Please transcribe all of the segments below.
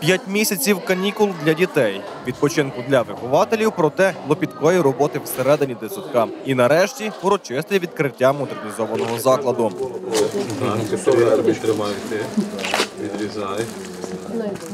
П'ять місяців канікул для дітей, відпочинку для вихователів, проте лопіткої роботи всередині дитсадка. І нарешті урочисте відкриття модернізованого закладу. Відрізай.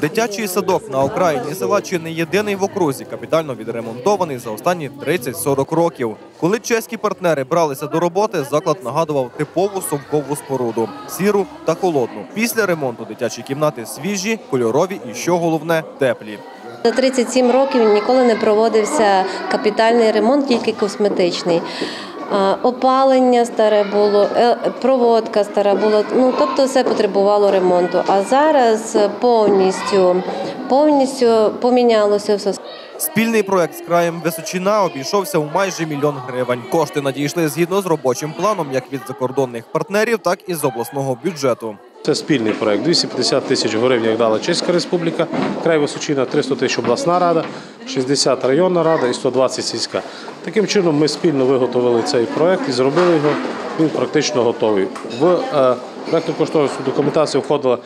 Дитячий садок на окраїні села чи не єдиний в окрузі, капітально відремонтований за останні 30-40 років. Коли чеські партнери бралися до роботи, заклад нагадував типову совкову споруду сіру та холодну. Після ремонту дитячі кімнати свіжі, кольорові і що головне теплі. За 37 років ніколи не проводився капітальний ремонт, тільки косметичний. А, Опалення старе було, е, проводка стара була. Ну тобто все потребувало ремонту. А зараз повністю, повністю помінялося все. Спільний проект з краєм Височина обійшовся у майже мільйон гривень. Кошти надійшли згідно з робочим планом як від закордонних партнерів, так і з обласного бюджету. Це спільний проект. 250 тисяч гривень дала Чеська Республіка, край Височина, 300 тисяч обласна рада, 60 районна рада і 120 сільська. Таким чином ми спільно виготовили цей проект і зробили його. Він практично готовий. В е, проектну кошторисну документацію входила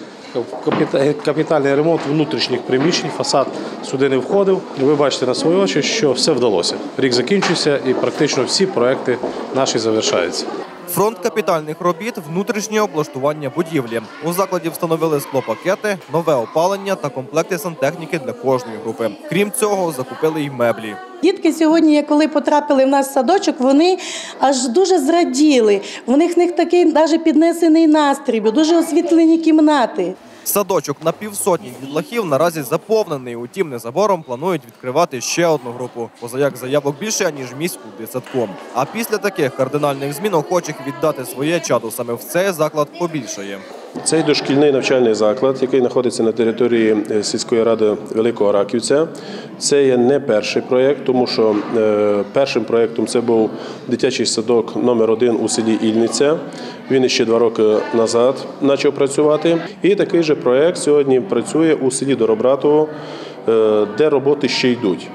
капітальний ремонт внутрішніх приміщень, фасад сюди не входив. Ви бачите на свої очі, що все вдалося. Рік закінчується і практично всі проекти наші завершаються. Фронт капітальних робіт внутрішнє облаштування будівлі. У закладі встановили склопакети, нове опалення та комплекти сантехніки для кожної групи. Крім цього, закупили й меблі. Дітки сьогодні, коли потрапили в нас в садочок, вони аж дуже зраділи. В них них такий навіть піднесений настрій, дуже освітлені кімнати. Садочок на півсотні дітлахів наразі заповнений. Утім, незабором планують відкривати ще одну групу. Позаяк заявок більше ніж місць у. А після таких кардинальних змін охочих віддати своє чадо саме в цей заклад побільшає. Цей дошкільний навчальний заклад, який знаходиться на території е, сільської ради Великого Раківця, це є не перший проєкт, тому що е, першим проєктом це був дитячий садок номер один у селі Ільниця. Він ще два роки назад почав працювати. І такий же проєкт сьогодні працює у селі Доробратово, е, де роботи ще йдуть.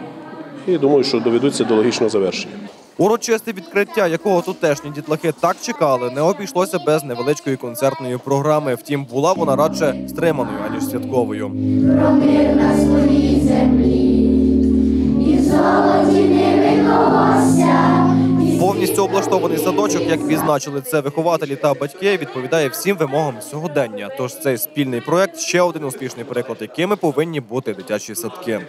І думаю, що доведуться до логічного завершення. Урочисте відкриття, якого тутешні дітлахи так чекали, не обійшлося без невеличкої концертної програми. Втім, була вона радше стриманою аніж святковою. Промир на своїй землі, і золоті невиногостя, і Повністю облаштований садочок, як відзначили це вихователі та батьки, відповідає всім вимогам сьогодення. Тож цей спільний проект ще один успішний приклад, якими повинні бути дитячі садки.